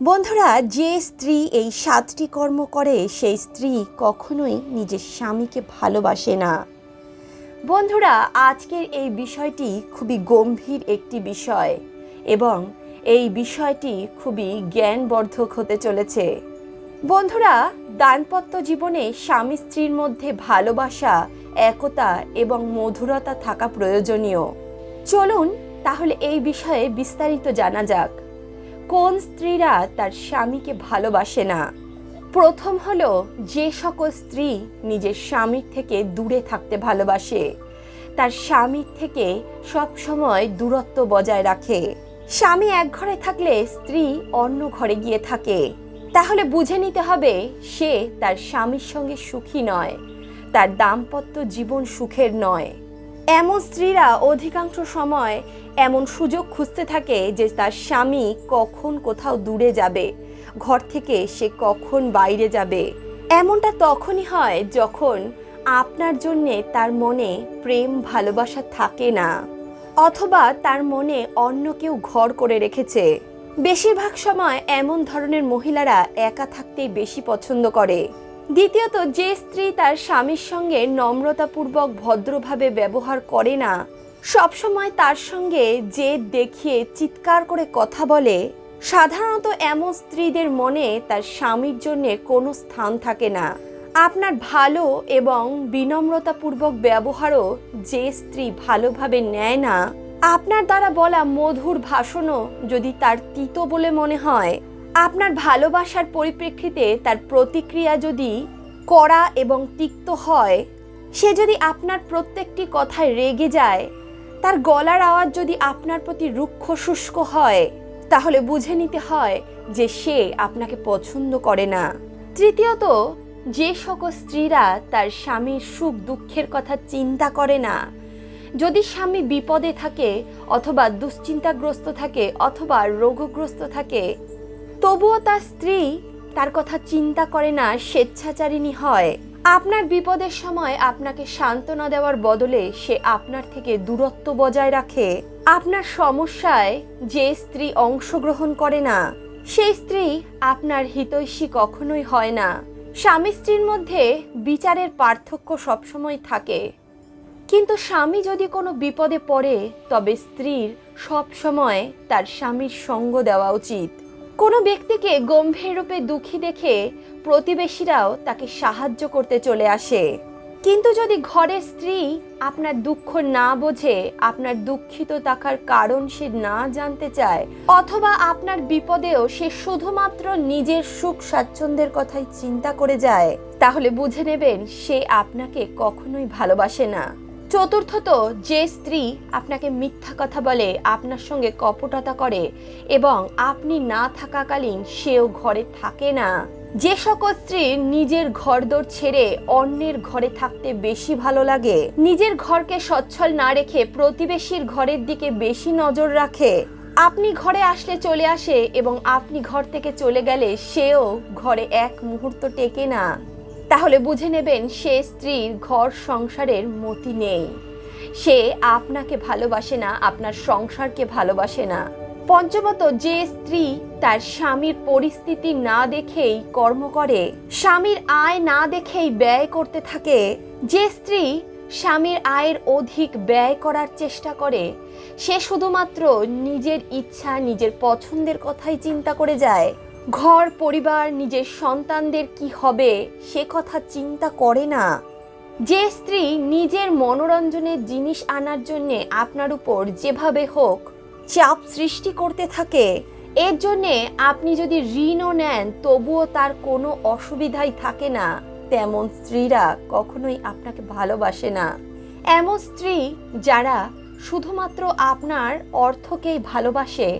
বন্ধুরা, যে স্ত্রী এই সাতটি কর্ম করে, সেই স্ত্রী কখনোই নিজের স্বামীকে ভালোবাসে না। বন্ধুরা, আজকের এই বিষয়টি খুবই গম্ভীর একটি বিষয় এবং এই বিষয়টি খুবই জ্ঞানবর্ধক হতে চলেছে। বন্ধুরা, দাম্পত্য জীবনে স্বামী স্ত্রীর মধ্যে ভালোবাসা, একতা এবং মধুরতা থাকা প্রয়োজনীয়। চলুন তাহলে এই বিষয়ে বিস্তারিত জানা যাক। কোন স্ত্রীরা তার স্বামীকে ভালোবাসে না? প্রথম হলো যে সকল স্ত্রী নিজের স্বামীর থেকে দূরে থাকতে ভালোবাসে, তার স্বামীর থেকে সব সময় দূরত্ব বজায় রাখে। স্বামী এক ঘরে থাকলে স্ত্রী অন্য ঘরে গিয়ে থাকে। তাহলে বুঝে নিতে হবে সে তার স্বামীর সঙ্গে সুখী নয়, তার দাম্পত্য জীবন সুখের নয়। এমন স্ত্রীরা অধিকাংশ সময় এমন সুযোগ খুঁজতে থাকে যে তার স্বামী কখন কোথাও দূরে যাবে, ঘর থেকে সে কখন বাইরে যাবে। এমনটা তখনই হয় যখন আপনার জন্যে তার মনে প্রেম ভালোবাসা থাকে না, অথবা তার মনে অন্য কেউ ঘর করে রেখেছে। বেশিরভাগ সময় এমন ধরনের মহিলারা একা থাকতেই বেশি পছন্দ করে। দ্বিতীয়ত, যে স্ত্রী তার স্বামীর সঙ্গে নম্রতাপূর্বক ভদ্রভাবে ব্যবহার করে না, সবসময় তার সঙ্গে যে দেখিয়ে চিৎকার করে কথা বলে, সাধারণত এমন স্ত্রীদের মনে তার স্বামীর জন্য কোনো স্থান থাকে না। আপনার ভালো এবং বিনম্রতাপূর্বক ব্যবহারও যে স্ত্রী ভালোভাবে নেয় না, আপনার দ্বারা বলা মধুর ভাষণও যদি তার তিতো বলে মনে হয় আপনার ভালোবাসার পরিপ্রেক্ষিতে তার প্রতিক্রিয়া যদি কড়া এবং তিক্ত হয়, সে যদি আপনার প্রত্যেকটি কথায় রেগে যায়, তার গলার আওয়াজ যদি আপনার প্রতি রুক্ষ শুষ্ক হয়, তাহলে বুঝে নিতে হয় যে সে আপনাকে পছন্দ করে না। তৃতীয়ত, যে সকল স্ত্রীরা তার স্বামীর সুখ দুঃখের কথা চিন্তা করে না, যদি স্বামী বিপদে থাকে অথবা দুশ্চিন্তাগ্রস্ত থাকে অথবা রোগগ্রস্ত থাকে তবুও তার স্ত্রী তার কথা চিন্তা করে না, স্বেচ্ছাচারিণী হয়। আপনার বিপদের সময় আপনাকে সান্ত্বনা দেওয়ার বদলে সে আপনার থেকে দূরত্ব বজায় রাখে। আপনার সমস্যায় যে স্ত্রী অংশগ্রহণ করে না, সেই স্ত্রী আপনার হিতৈষী কখনোই হয় না। স্বামী স্ত্রীর মধ্যে বিচারের পার্থক্য সবসময় থাকে। কিন্তু স্বামী যদি কোনো বিপদে পড়ে, তবে স্ত্রীর সবসময় তার স্বামীর সঙ্গ দেওয়া উচিত। কোনো ব্যক্তিকে গম্ভীর রূপে দুঃখী দেখে প্রতিবেশীরাও তাকে সাহায্য করতে চলে আসে। কিন্তু যদি ঘরের স্ত্রী আপনার দুঃখ না বোঝে, আপনার দুঃখিত থাকার কারণ সে না জানতে চায়, অথবা আপনার বিপদেও সে শুধুমাত্র নিজের সুখ স্বাচ্ছন্দ্যের কথাই চিন্তা করে যায়, তাহলে বুঝে নেবেন সে আপনাকে কখনোই ভালোবাসে না। চতুর্থত যে স্ত্রী আপনাকে মিথ্যা কথা বলে আপনার সঙ্গে কপটতা করে এবং আপনি না থাকাকালীন সেও ঘরে থাকে না, যে সকল স্ত্রীর নিজের ঘরদোর ছেড়ে অন্যের ঘরে থাকতে বেশি ভালো লাগে, নিজের ঘরকে সচ্ছল না রেখে প্রতিবেশীর ঘরের দিকে বেশি নজর রাখে, আপনি ঘরে আসলে চলে আসে এবং আপনি ঘর থেকে চলে গেলে সেও ঘরে এক মুহূর্ত টেকে না। তাহলে বুঝে নেবেন সে স্ত্রীর ঘর সংসারের মতি নেই। সে আপনাকে ভালোবাসে না, আপনার সংসারকে ভালোবাসে না। পঞ্চমত, যে স্ত্রী তার স্বামীর পরিস্থিতি না দেখেই কর্ম করে, স্বামীর আয় না দেখেই ব্যয় করতে থাকে, যে স্ত্রী স্বামীর আয়ের অধিক ব্যয় করার চেষ্টা করে, সে শুধুমাত্র নিজের ইচ্ছা, নিজের পছন্দের কথাই চিন্তা করে যায়। ঘর, পরিবার, নিজের সন্তানদের কি হবে সে কথা চিন্তা করে না। যে স্ত্রী নিজের মনোরঞ্জনের জিনিস আনার জন্য আপনার উপর যেভাবে হোক চাপ সৃষ্টি করতে থাকে, এর জন্যে আপনি যদি ঋণও নেন তবুও তার কোনো অসুবিধাই থাকে না। তেমন স্ত্রীরা কখনোই আপনাকে ভালোবাসে না। এমন স্ত্রী যারা শুধুমাত্র আপনার অর্থকেই ভালোবাসে,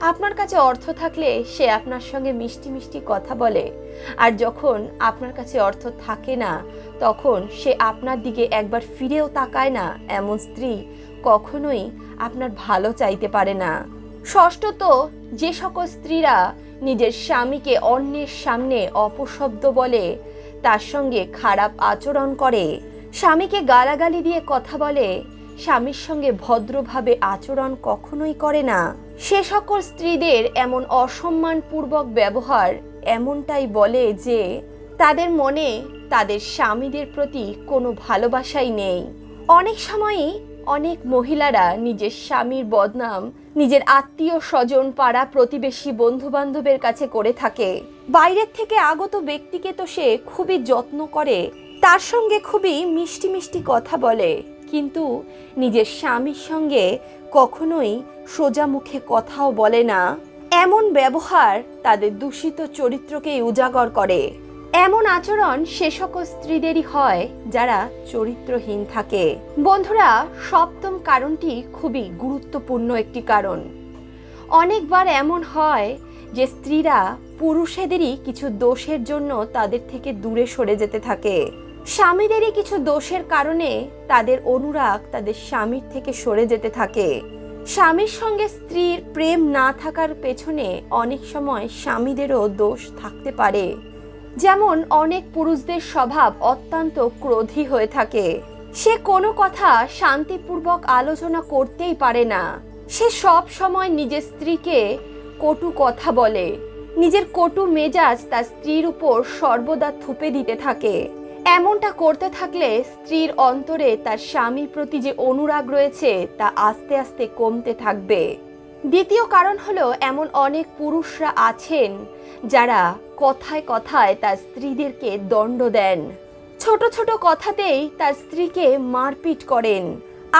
আপনার কাছে অর্থ থাকলে সে আপনার সঙ্গে মিষ্টি মিষ্টি কথা বলে। আর যখন আপনার কাছে অর্থ থাকে না, তখন সে আপনার দিকে একবার ফিরেও তাকায় না, এমন স্ত্রী কখনোই আপনার ভালো চাইতে পারে না। ষষ্ঠত, যে সকল স্ত্রীরা নিজের স্বামীকে অন্যের সামনে অপশব্দ বলে, তার সঙ্গে খারাপ আচরণ করে, স্বামীকে গালাগালি দিয়ে কথা বলে স্বামীর সঙ্গে ভদ্রভাবে আচরণ কখনোই করে না। সে সকল স্ত্রীদের এমন অসম্মানপূর্বক ব্যবহার এমনটাই বলে যে, তাদের মনে তাদের স্বামীদের প্রতি কোনো ভালোবাসাই নেই। অনেক সময়ই অনেক মহিলারা নিজের স্বামীর বদনাম, নিজের আত্মীয় স্বজন পাড়া প্রতিবেশী বন্ধু বান্ধবের কাছে করে থাকে। বাইরের থেকে আগত ব্যক্তিকে তো সে খুবই যত্ন করে, তার সঙ্গে খুবই মিষ্টি মিষ্টি কথা বলে। কিন্তু নিজের স্বামীর সঙ্গে কখনোই সোজা মুখে কথাও বলে না। এমন ব্যবহার তাদের দূষিত চরিত্রকেই উজাগর করে। এমন আচরণ সে সকল স্ত্রীদেরই হয় যারা চরিত্রহীন থাকে। বন্ধুরা, সপ্তম কারণটি খুবই গুরুত্বপূর্ণ একটি কারণ। অনেকবার এমন হয় যে স্ত্রীরা পুরুষেদেরই কিছু দোষের জন্য তাদের থেকে দূরে সরে যেতে থাকে। স্বামীদেরই কিছু দোষের কারণে তাদের অনুরাগ তাদের স্বামীর থেকে সরে যেতে থাকে। স্বামীর সঙ্গে স্ত্রীর প্রেম না থাকার পেছনে অনেক সময় স্বামীদেরও দোষ থাকতে পারে। যেমন অনেক পুরুষদের স্বভাব অত্যন্ত ক্রোধী হয়ে থাকে। সে কোনো কথা শান্তিপূর্বক আলোচনা করতেই পারে না। সে সব সময় নিজের স্ত্রীকে কটু কথা বলে। নিজের কটু মেজাজ তার স্ত্রীর উপর সর্বদা থুপে দিতে থাকে। এমনটা করতে থাকলে স্ত্রীর অন্তরে তার স্বামীর প্রতি যে অনুরাগ রয়েছে তা আস্তে আস্তে কমতে থাকবে। দ্বিতীয় কারণ হলো এমন অনেক পুরুষরা আছেন যারা কথায় কথায় তার স্ত্রীদেরকে দণ্ড দেন। ছোট ছোট কথাতেই তার স্ত্রীকে মারপিট করেন।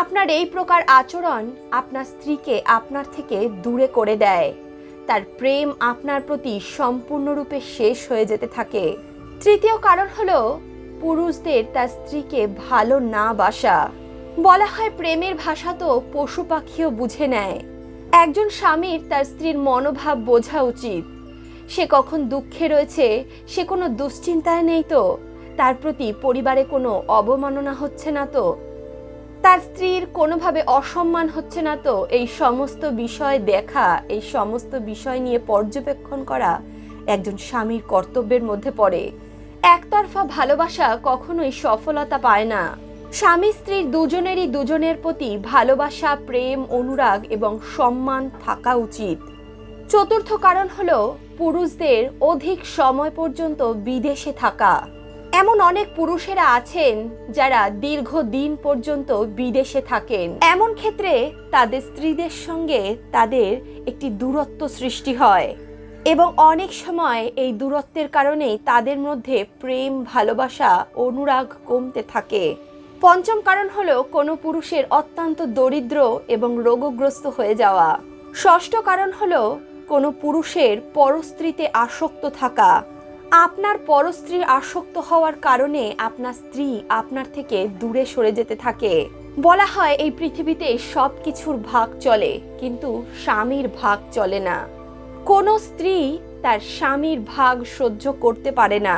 আপনার এই প্রকার আচরণ আপনার স্ত্রীকে আপনার থেকে দূরে করে দেয়। তার প্রেম আপনার প্রতি সম্পূর্ণরূপে শেষ হয়ে যেতে থাকে। তৃতীয় কারণ হলো পুরুষদের তার স্ত্রীকে ভালো না বাসা। বলা হয় প্রেমের ভাষা তো পশু পাখিও বুঝে নেয়। একজন স্বামীর তার স্ত্রীর মনোভাব বোঝা উচিত। সে কখন দুঃখে রয়েছে, সে কোনো দুশ্চিন্তায় নেই তো? তার প্রতি পরিবারে কোনো অবমাননা হচ্ছে না তো? তার স্ত্রীর কোনোভাবে অসম্মান হচ্ছে না তো? এই সমস্ত বিষয় দেখা, এই সমস্ত বিষয় নিয়ে পর্যবেক্ষণ করা একজন স্বামীর কর্তব্যের মধ্যে পড়ে। একতরফা ভালোবাসা কখনোই সফলতা পায় না। স্বামী স্ত্রীর দুজনেরই দুজনের প্রতি ভালোবাসা, প্রেম, অনুরাগ এবং সম্মান থাকা উচিত। চতুর্থ কারণ হল পুরুষদের অধিক সময় পর্যন্ত বিদেশে থাকা। এমন অনেক পুরুষেরা আছেন যারা দীর্ঘ দিন পর্যন্ত বিদেশে থাকেন। এমন ক্ষেত্রে তাদের স্ত্রীদের সঙ্গে তাদের একটি দূরত্ব সৃষ্টি হয়। এবং অনেক সময় এই দূরত্বের কারণেই তাদের মধ্যে প্রেম, ভালোবাসা, অনুরাগ কমতে থাকে। পঞ্চম কারণ হলো কোনো পুরুষের অত্যন্ত দরিদ্র এবং রোগগ্রস্ত হয়ে যাওয়া। ষষ্ঠ কারণ হলো কোনো পুরুষের পরস্ত্রীতে আসক্ত থাকা। আপনার পরস্ত্রীর আসক্ত হওয়ার কারণে আপনার স্ত্রী আপনার থেকে দূরে সরে যেতে থাকে। বলা হয় এই পৃথিবীতে সব কিছুর ভাগ চলে, কিন্তু স্বামীর ভাগ চলে না। কোনো স্ত্রী তার স্বামীর ভাগ সহ্য করতে পারে না।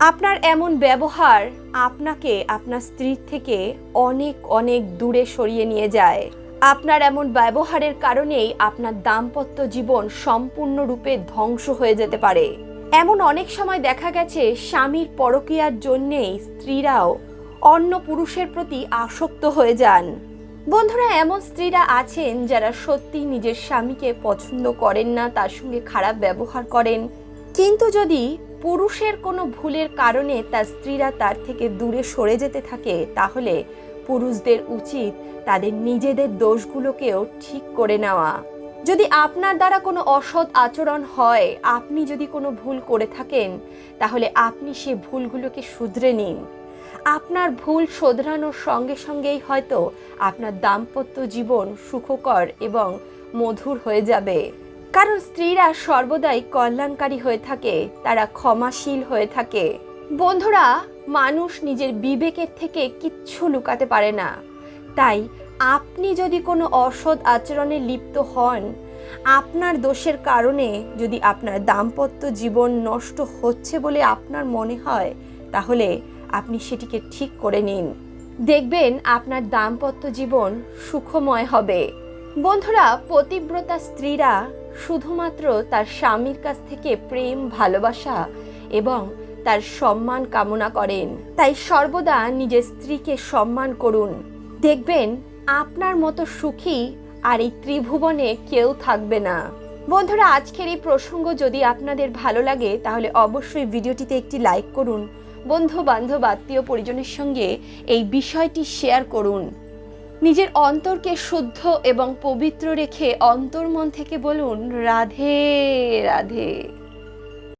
আপনার এমন ব্যবহার আপনাকে আপনার স্ত্রীর থেকে অনেক অনেক দূরে সরিয়ে নিয়ে যায়। আপনার এমন ব্যবহারের কারণেই আপনার দাম্পত্য জীবন সম্পূর্ণরূপে ধ্বংস হয়ে যেতে পারে। এমন অনেক সময় দেখা গেছে, স্বামীর পরকীয়ার জন্যেই স্ত্রীরাও অন্য পুরুষের প্রতি আসক্ত হয়ে যান। বন্ধুরা, এমন স্ত্রীরা আছেন যারা সত্যি নিজের স্বামীকে পছন্দ করেন না, তার সঙ্গে খারাপ ব্যবহার করেন। কিন্তু যদি পুরুষের কোনো ভুলের কারণে তার স্ত্রীরা তার থেকে দূরে সরে যেতে থাকে, তাহলে পুরুষদের উচিত তাদের নিজেদের দোষগুলোকেও ঠিক করে নেওয়া। যদি আপনার দ্বারা কোনো অসৎ আচরণ হয়, আপনি যদি কোনো ভুল করে থাকেন, তাহলে আপনি সে ভুলগুলোকে শুধরে নিন। আপনার ভুল শোধরানোর সঙ্গে সঙ্গেই হয়তো আপনার দাম্পত্য জীবন সুখকর এবং মধুর হয়ে যাবে। কারণ স্ত্রীরা সর্বদাই কল্যাণকারী হয়ে থাকে, তারা ক্ষমাশীল হয়ে থাকে। বন্ধুরা, মানুষ নিজের বিবেকের থেকে কিচ্ছু লুকাতে পারে না। তাই আপনি যদি কোনো অসৎ আচরণে লিপ্ত হন, আপনার দোষের কারণে যদি আপনার দাম্পত্য জীবন নষ্ট হচ্ছে বলে আপনার মনে হয়, তাহলে আপনি সেটিকে ঠিক করে নিন। দেখবেন আপনার দাম্পত্য জীবন সুখময় হবে। বন্ধুরা, পতিব্রতা স্ত্রীরা শুধুমাত্র তার স্বামীর কাছ থেকে প্রেম, ভালোবাসা এবং তার সম্মান কামনা করেন। তাই সর্বদা নিজের স্ত্রীকে সম্মান করুন। দেখবেন আপনার মতো সুখী আর এই ত্রিভুবনে কেউ থাকবে না। বন্ধুরা, আজকের এই প্রসঙ্গ যদি আপনাদের ভালো লাগে, তাহলে অবশ্যই ভিডিওটিতে একটি লাইক করুন। বন্ধু বান্ধব আত্মীয় পরিজনের সঙ্গে এই বিষয়টি শেয়ার করুন। নিজের অন্তরকে শুদ্ধ এবং পবিত্র রেখে অন্তর্মন থেকে বলুন, রাধে রাধে।